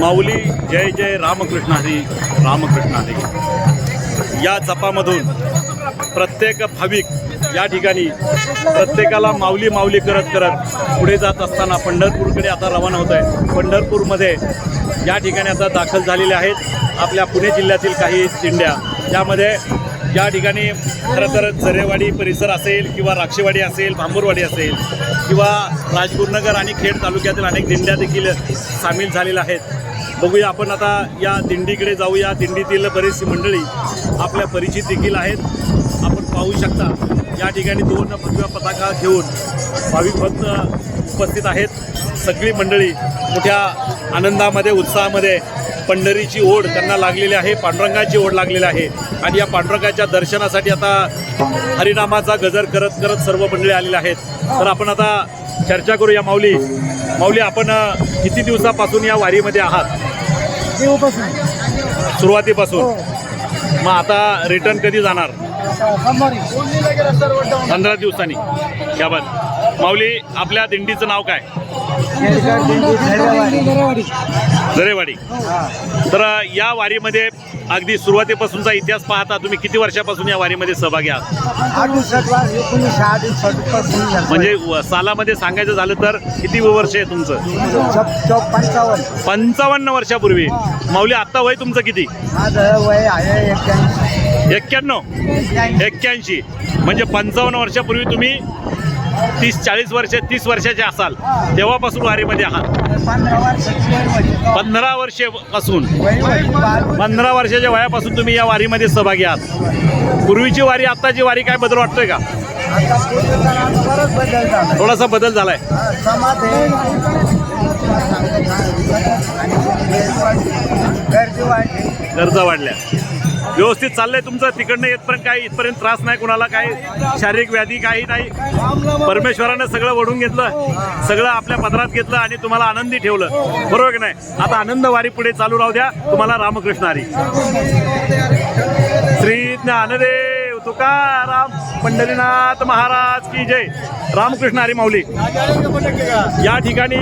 माऊली जय जय रामकृष्ण हरी रामकृष्ण हरी. या जपामधून प्रत्येक भाविक या ठिकाणी प्रत्येकाला माऊली माऊली करत करत पुढे जात असताना पंढरपूरकडे आता रवाना होत आहे. पंढरपूरमध्ये या ठिकाणी आता दाखल झालेले आहेत आपल्या पुणे जिल्ह्यातील काही दिंड्या. यामध्ये या ठिकाणी खरं तर झरेवाडी परिसर असेल किंवा राक्षेवाडी असेल भांबूरवाडी असेल किंवा राजपूरनगर आणि खेड तालुक्यातील अनेक दिंड्या देखील सामील झालेल्या आहेत. बघूया आपण आता या दिंडीकडे जाऊया. दिंडीतील बरीचशी मंडळी आपल्या परिचित देखील आहेत. आपण पाहू शकता या ठिकाणी दोन भगव्या पताका घेऊन भाविक भक्त उपस्थित आहेत. सगळी मंडळी मोठ्या आनंदामध्ये उत्साहामध्ये पंढरीची ओढ त्यांना लागलेली आहे पांडुरंगाची ओढ लागलेली आहे. आणि या पांडुरंगाच्या दर्शनासाठी आता हरिनामाचा गजर करत करत सर्व मंडळी आलेले आहेत. तर आपण आता चर्चा करूया माऊली. माऊली आपण किती दिवसापासून या वारीमध्ये आहात? देऊपासून सुरुवातीपासून. मग आता रिटर्न कधी जाणार? पंधरा दिवसांनी. याबाद माऊली आपल्या दिंडीचं नाव काय? दरेवाडी. तर या वारीमध्ये अगदी सुरुवातीपासूनचा इतिहास पाहता तुम्ही किती वर्षापासून या वारीमध्ये सहभागी आहात? म्हणजे सालामध्ये सांगायचं झालं तर किती वर्ष आहे तुमचं? पंचावन्न पंचावन्न वर्षापूर्वी. माऊली आत्ता वय तुमचं किती? एक्क्याण्णव. एक्क्याऐंशी. म्हणजे पंचावन्न वर्षापूर्वी तुम्ही तीस चाळीस वर्ष तीस वर्षाचे असाल तेव्हापासून वारीमध्ये आहात. पंधरा म्हणजे. पंधरा वर्षे पासून. म्हणजे बाल पंधरा वर्षाच्या वयापासून तुम्ही या वारीमध्ये सहभागी आहात. पूर्वीची वारी आत्ताची वारी काय बदल वाटतोय का? थोडासा बदल झालाय. गरजा वाढल्या. व्यवस्थित चाललंय तुमचं. तिकडनं येतपर्यंत काही इथपर्यंत त्रास नाही कुणाला काही शारीरिक व्याधी काही नाही. परमेश्वरानं सगळं ओढून घेतलं सगळं आपल्या पदरात घेतलं आणि तुम्हाला आनंदी ठेवलं. बरोबर की नाही? आता आनंद वारी पुढे चालू राहू द्या. तुम्हाला रामकृष्ण हरी. श्री ज्ञानदेव तुकाराम पंढरीनाथ महाराज की जय. रामकृष्ण हरी माऊली. या ठिकाणी